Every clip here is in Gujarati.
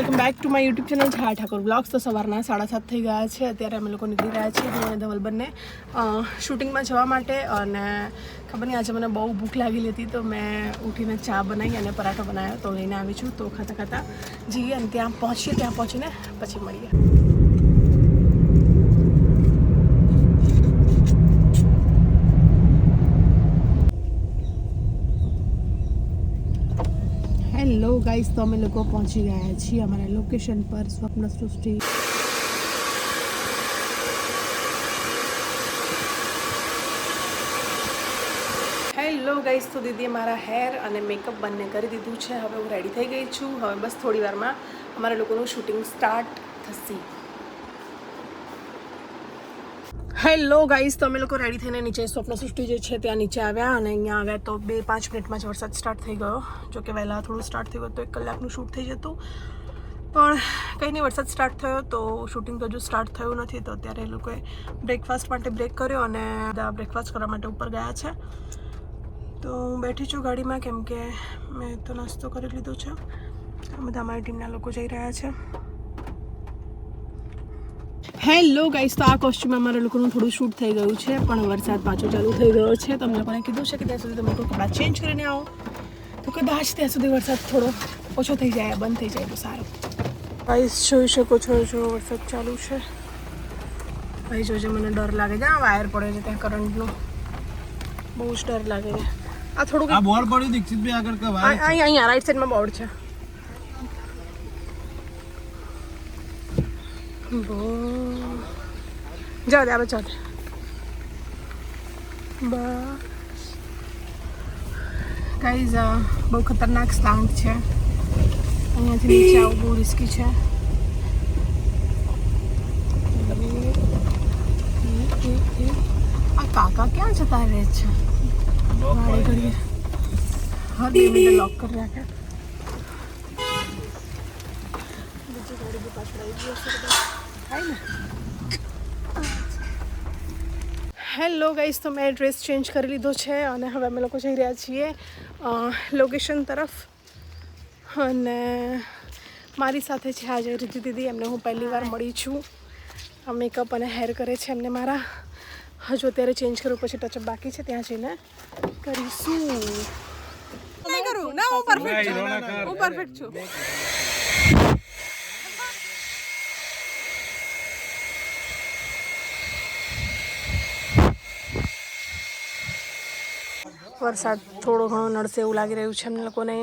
Welcome back to my YouTube channel છા ઠાકોર બ્લોગ્સ. તો સવારના સાડા સાત થઈ ગયા છે. અત્યારે અમે લોકો નીકળી રહ્યા છીએ હું અને ધવલ બંને શૂટિંગમાં જવા માટે. અને ખબર નહીં, આજે મને બહુ ભૂખ લાગેલી હતી, તો મેં ઉઠીને ચા બનાવી અને પરાઠો બનાવ્યો. તો લઈને આવી છું. તો ખાતા ખાતા જઈએ અને ત્યાં પહોંચીએ, ત્યાં પહોંચીને પછી મળીએ હેલો ગાઈસ, તો અમે લોકો પહોંચી ગયા છીએ અમારા લોકેશન પર, સ્વપ્ન સૃષ્ટિ. હેલો ગાઈસ તો દીદીએ મારા હેર અને મેકઅપ બંને કરી દીધું છે. હવે હું રેડી થઈ ગઈ છું. હવે બસ થોડી વારમાં અમારા લોકોનું શૂટિંગ સ્ટાર્ટ થશે. હેલો ગાઈસ તો અમે લોકો રેડી થઈને નીચે સ્વપ્ન સૃષ્ટિ જે છે ત્યાં નીચે આવ્યા અને અહીંયા આવ્યા તો બે પાંચ મિનિટમાં જ વરસાદ સ્ટાર્ટ થઈ ગયો. જો કે વહેલા થોડું સ્ટાર્ટ થઈ ગયું તો એક કલાકનું શૂટ થઈ જતું. પણ કંઈ નહીં, વરસાદ સ્ટાર્ટ થયો તો શૂટિંગ તો હજુ સ્ટાર્ટ થયું નથી તો અત્યારે એ લોકોએ બ્રેકફાસ્ટ માટે બ્રેક કર્યો અને બ્રેકફાસ્ટ કરવા માટે ઉપર ગયા છે. તો હું બેઠી છું ગાડીમાં કેમ કે મેં તો નાસ્તો કરી લીધો છે. બધા અમારી ટીમના લોકો જઈ રહ્યા છે. હેલો ગાઈસ તો આ કોસ્ચ્યુમ અમારા લોકોનું થોડું શૂટ થઈ ગયું છે પણ વરસાદ પાછો ચાલુ થઈ ગયો છે. તો અમે લોકોને કીધું છે કે ત્યાં સુધી તમે લોકો કપડાં ચેન્જ કરીને આવો. તો કદાચ ત્યાં સુધી વરસાદ થોડો ઓછો થઈ જાય બંધ થઈ જાય તો સારું. ગાઈસ જોઈ શકો છો જો વરસાદ ચાલુ છે. ભાઈ જોજે મને ડર લાગે છે. આ વાયર પડે છે ત્યાં કરંટનો બહુ જ ડર લાગે છે. આ થોડુંક આ બોર્ડ પડ્યું દીક્ષિત ભાઈ આગળ કે આ- અહીંયા અહીંયા રાઈટ સાઈડમાં બોર્ડ છે. બો- જાઓ દે આપણે જાઓ દે બસ ગાઈઝ બહુ ખતરનાક સ્લાંગ છે અહીંયાથી નીચે આવવું બહુ રિસ્કી છે આ કાકા ક્યાં જતા રહે છે વાળી ઘડીએ હર બે મિનિટે લોક કરી રાખે બી પાછળ આવી થાય ને હેલો ગાઈસ તો મેં ડ્રેસ ચેન્જ કરી લીધો છે અને હવે અમે લોકો જઈ રહ્યા છીએ લોકેશન તરફ. અને મારી સાથે છે આજે રીતિ દીદી એમને હું પહેલી વાર મળી છું. મેકઅપ અને હેર કરે છે એમને મારા. હજુ અત્યારે ચેન્જ કરવું પછી ટચઅપ બાકી છે ત્યાં જઈને કરીશું. કરું ના હું પરફેક્ટ છું. હું પરફેક્ટ છું. વરસાદ થોડો ઘણો નડશે એવું લાગી રહ્યું છે અમને લોકોને.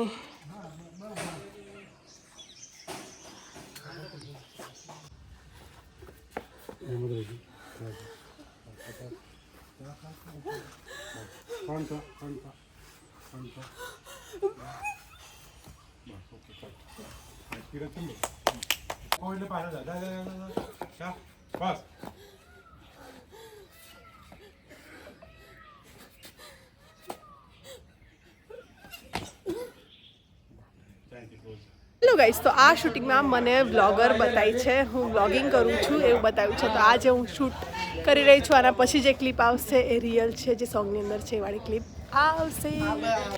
બસ. હેલો ગાઈસ તો આ શૂટિંગમાં મને વ્લોગર બતાવી છે. હું વ્લોગિંગ કરું છું, એવું બતાવ્યું છે. તો આજે હું શૂટ કરી રહી છું. આના પછી જે ક્લિપ આવશે એ રિયલ છે, જે સોંગની અંદર છે એવાળી ક્લિપ આવશે.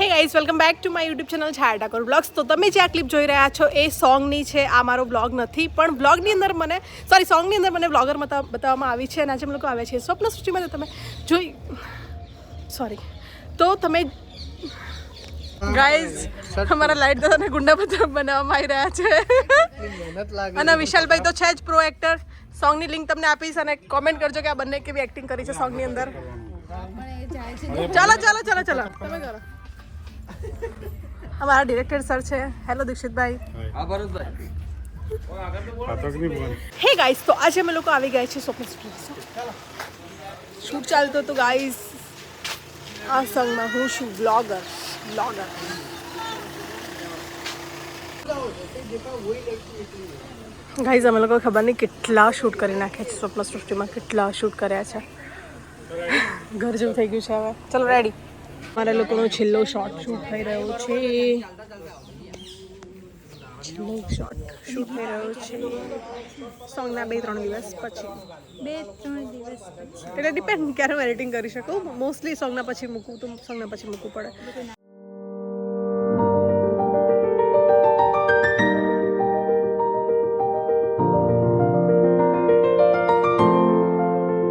Hey guys welcome back to my YouTube channel Chhaya Thakor vlogs તો તમે જે આ ક્લિપ જોઈ રહ્યા છો, એ સોંગની છે. આ મારો બ્લોગ નથી, પણ બ્લોગની અંદર મને સોરી સોંગની અંદર મને વ્લોગર બતાવવામાં આવી છે અને આજે અમે લોકો આવ્યા છીએ. સ્વપ્ન સૃષ્ટિમાં તમે જોઈ સોરી તો તમે ગાઈઝ અમારા લાઈટ દાદાને ગુંડા બધા બનાવવામાં આવી રહ્યા છે. અને વિશાલભાઈ તો છે જ પ્રો એક્ટર સોંગની લિંક તમને આપીશ અને કોમેન્ટ કરજો કે આ બંને કેવી એક્ટિંગ કરી છે સોંગની અંદર. ચાલો ચાલો ચાલો ચાલો. તમે કરો. અમારા ડિરેક્ટર સર છે. હેલો દીક્ષિતભાઈ હે ગાઈસ તો આજે અમે લોકો આવી ગયા છીએ સ્વપ્ન શૂટ ચાલતો તો ગાઈસ આ સંગમાં હું છું બ્લોગર બ્લોગર ગાઈઝ અમે લોકો ખબર નહીં કેટલા શૂટ કરી નાખ્યા છે. સ્વપ્ન સૃષ્ટિમાં કેટલા શૂટ કર્યા છે. ઘર જેવું થઈ ગયું છે હવે. ચલો રેડી મારા લોકોનો છેલ્લો શોટ શૂટ થઈ રહ્યો છે. છેલ્લો શોટ શૂટ થઈ રહ્યો છે. સોંગના બે ત્રણ દિવસ પછી. બે ત્રણ દિવસ એટલે ડિપેન્ડ ક્યારે હું એડિટિંગ કરી શકું? મોસ્ટલી સોંગના પછી મૂકું તો સોંગના પછી મૂકવું પડે.